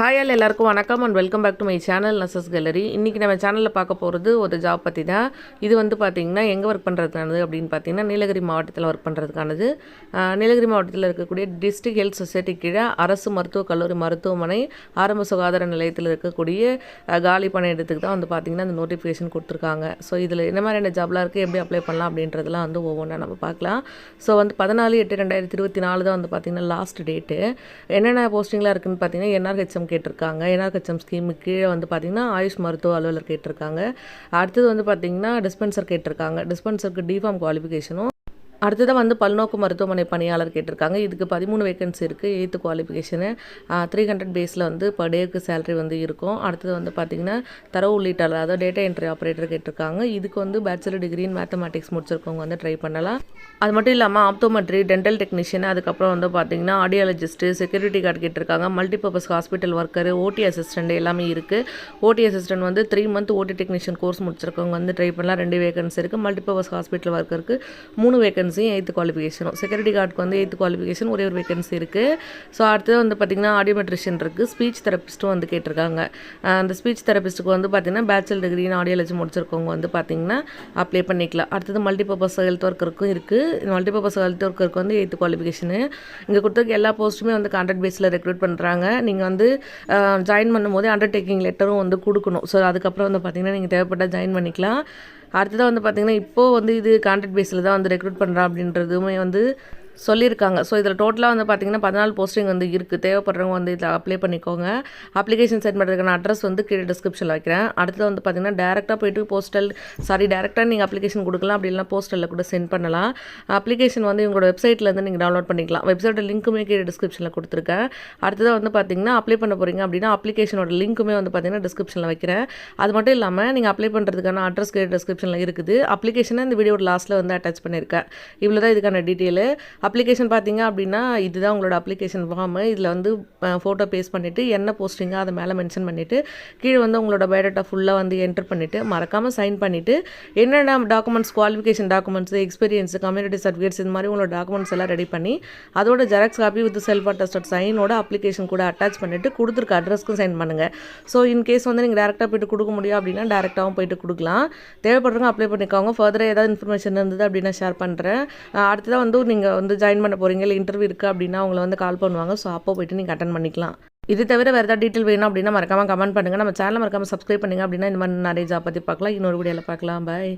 Hi all எல்லாருக்கும் வணக்கம் and welcome back to my channel நசஸ் gallery இன்றைக்கி நம்ம சேனலில் பார்க்க போகிறது ஒரு ஜாப் பற்றி தான் இது வந்து பார்த்திங்கன்னா எங்கே ஒர்க் பண்ணுறதுக்கானது அப்படின்னு பார்த்தீங்கன்னா நீலகிரி மாவட்டத்தில் ஒர்க் பண்ணுறதுக்கானது நீலகிரி மாவட்டத்தில் இருக்கக்கூடிய டிஸ்ட்ரிக் ஹெல்த் சொசைட்டி கீழே அரசு மருத்துவக் கல்லூரி மருத்துவமனை ஆரம்ப சுகாதார நிலையத்தில் இருக்கக்கூடிய காலி பணியிடத்துக்கு தான் வந்து பார்த்திங்கன்னா அந்த நோட்டிஃபிகேஷன் கொடுத்துருக்காங்க. ஸோ இதில் என்ன மாதிரியான ஜாப்லாம் இருக்குது எப்படி அப்ளை பண்ணலாம் அப்படின்றதெல்லாம் வந்து ஒவ்வொன்றா நம்ம பார்க்கலாம். ஸோ வந்து பதினாலு எட்டு ரெண்டாயிரத்தி இருபத்தி நாலு தான் வந்து பார்த்திங்கன்னா லாஸ்ட் டேட்டு என்னென்ன போஸ்டிங்லாம் இருக்குதுன்னு பார்த்தீங்கன்னா என்ஆர்ஹெச்எம் கேட்டிருக்காங்க. என்ஆர்ஹெச்எம் ஸ்கீமுக்கு கீழே வந்து பார்த்திங்கன்னா ஆயுஷ் மருத்துவ அலுவலர் கேட்டிருக்காங்க. அடுத்தது வந்து பார்த்திங்கன்னா டிஸ்பென்சர் கேட்டிருக்காங்க. டிஸ்பென்சருக்கு டிஃபார்ம் குவாலிஃபிகேஷனும் அடுத்தது வந்து பல்நோக்கு மருத்துவமனை பணியாளர் கேட்டிருக்காங்க. இதுக்கு பதிமூணு வேகன்சி இருக்குது எயித்து குவாலிஃபிகேஷனு த்ரீ ஹண்ட்ரட் பேஸில் வந்து பர் டேக்கு சேலரி வந்து இருக்கும். அடுத்தது வந்து பார்த்திங்கன்னா தரவு உள்ளீட்டாளர் அதாவது டேட்டா என்ட்ரி ஆப்ரேட்டர் கேட்டிருக்காங்க. இதுக்கு வந்து பேச்சுலர் டிகிரி இன் மேத்தமேட்டிக்ஸ் முடிச்சிருக்கவங்க வந்து ட்ரை பண்ணலாம். அது மட்டும் இல்லாமல் ஆப்தோமெட்ரி டென்டல் டெக்னீஷியன் அதுக்கப்புறம் வந்து பார்த்திங்கன்னா ஆடியாலஜிஸ்ட்டு செக்யூரிட்டி கார்டு கேட்டிருக்காங்க. Multipurpose hospital worker OT assistant எல்லாமே இருக்குது ஓடி அசிஸ்டன்ட் வந்து three month OT technician course முடிச்சிருக்கவங்க வந்து ட்ரை பண்ணலாம். ரெண்டு வேகன்சி இருக்குது மல்டிபர்பஸ் ஹாஸ்பிட்டல் ஒர்க்கருக்கு மூணு வேகன்சியும் எயித்து குவாலிஃபிகேஷனும் செக்யூரிட்டி கார்டுக்கு வந்து எயித்து குவாலிஃபிகேஷன் ஒரே ஒரு வேகன்சி இருக்குது ஸோ அடுத்தது வந்து பார்த்திங்கன்னா ஆடியோமெட்ரிஷியன் இருக்குது ஸ்பீச் தெரபிஸ்ட்டும் வந்து கேட்டிருக்காங்க. அந்த ஸ்பீச் தெரப்பிஸ்ட்டுக்கு வந்து பார்த்திங்கன்னா பேச்சுலர் டிகிரி இன் ஆடியாலஜி முடிச்சிருக்கவங்க வந்து பார்த்திங்கன்னா அப்ளை பண்ணிக்கலாம். அடுத்தது மல்டிபர்பஸ் ஹெல்த் ஒர்க்கருக்கும் இருக்குது மல்டிபர்பஸ் ஹெல்த் ஒர்க்கருக்கு வந்து எயித்து குவாலிஃபிகேஷனு இங்கே கொடுத்துருக்க எல்லா போஸ்ட்டுமே வந்து கான்ட்ராக்ட் பேஸில் ரெக்ரூட் பண்ணுறாங்க நீங்கள் வந்து ஜாயின் பண்ணும்போது அண்டர்டேக்கிங் லெட்டரும் வந்து கொடுக்கணும். ஸோ அதுக்கப்புறம் வந்து பார்த்திங்கன்னா நீங்கள் தேவைப்பட்டால் ஜாயின் பண்ணிக்கலாம். அடுத்ததாக வந்து பார்த்திங்கன்னா இப்போது வந்து இது கான்ட்ராக்ட் பேஸில் தான் வந்து ரெக்ரூட் பண்ணுறான் அப்படின்றதுமே வந்து சொல்லியிருக்காங்க. ஸோ இதில் டோட்டலாக வந்து பார்த்திங்கன்னா பதினாலு போஸ்டிங் வந்து இருக்குது தேவைப்படுறவங்க வந்து இதில் அப்ளை பண்ணிக்கோங்க. அப்ளிகேஷன் சென்ட் பண்ணுறதுக்கான அட்ரஸ் வந்து கீழே டிஸ்கிரிப்ஷனில் வைக்கிறேன். அடுத்தது வந்து பார்த்திங்கன்னா டேரெக்டாக போயிட்டு போஸ்டல் சாரி டேரெக்டாக நீங்கள் அப்ளிகேஷன் கொடுக்கலாம். அப்படி போஸ்டலில் கூட சென்ட் பண்ணலாம். அப்ளிகேஷன் வந்து இவங்களோட வெப்சைட்லேருந்து நீங்கள் டவுன்லோட் பண்ணிக்கலாம். வெப்சைட்டோட லிங்க்குமே கீழே டிஸ்கிரிப்ஷனில் கொடுத்துருக்கேன். அடுத்ததாக வந்து பார்த்திங்கன்னா அப்ளை பண்ண போகிறீங்க அப்படின்னா அப்ளிகேஷனோட லிங்க்குமே வந்து பார்த்திங்கன்னா டிஸ்கிரிப்ஷனில் வைக்கிறேன். அது மட்டும் இல்லாமல் நீங்கள் அப்ளை பண்ணுறதுக்கான அட்ரஸ் கீழே டிஸ்கிரிப்ஷனில் இருக்குது. அப்ளிகேஷனை இந்த வீடியோட லாஸ்ட்டில் வந்து அட்டாச் பண்ணியிருக்கேன். இவ்வளோ தான் இதுக்கான டீட்டெயிலு அப்ளிகேஷன் பார்த்தீங்க அப்படின்னா இதுதான் உங்களோட அப்ளிகேஷன் ஃபார்மு இதில் வந்து ஃபோட்டோ பேஸ்ட் பண்ணிவிட்டு என்ன போஸ்டிங்கோ அதை மேலே மென்ஷன் பண்ணிவிட்டு கீழே வந்து உங்களோட பயோடேட்டா ஃபுல்லாக வந்து என்டர் பண்ணிவிட்டு மறக்காமல் சைன் பண்ணிவிட்டு என்னென்ன documents qualification documents experience community certificates இந்த மாதிரி உங்களோட டாக்குமெண்ட்ஸ் எல்லாம் ரெடி பண்ணி அதோட xerox copy with self attested சைனோட application கூட அட்டாச் பண்ணிவிட்டு கொடுத்துருக்க அட்ரஸ்க்கும் சைன் பண்ணுங்கள் ஸோ இன் கேஸ் வந்து நீங்கள் டேரெக்டாக போயிட்டு கொடுக்க முடியும் அப்படின்னா டேரெக்டாகவும் போயிட்டு கொடுக்கலாம். தேவைப்படுறவங்க அப்ளை பண்ணிக்கோங்க. ஃபர்தராக ஏதாவது இன்ஃபர்மேஷன் இருந்தது அப்படின்னா ஷேர் பண்ணுறேன் அடுத்ததாக வந்து நீங்கள் வந்து ஜாயின் பண்ண போகிறீங்க இல்லை இன்டர்வியூ இருக்குது அப்படின்னா அவங்கள வந்து கால் பண்ணுவாங்க. ஸோ அப்போ போயிட்டு நீங்கள் அட்டன் பண்ணிக்கலாம். இது தவிர வேறு ஏதாவது டீட்டெயில் வேணும் அப்படின்னா மறக்காமல் கமெண்ட் பண்ணுங்கள் நம்ம சேனல் மறக்காமல் சப்ஸ்கிரைப் பண்ணுங்கள் அப்படின்னா இந்த மாதிரி நிறைய ஜாப் பற்றி பார்க்கலாம். இன்னொரு வீடியோவில் பார்க்கலாம். பாய்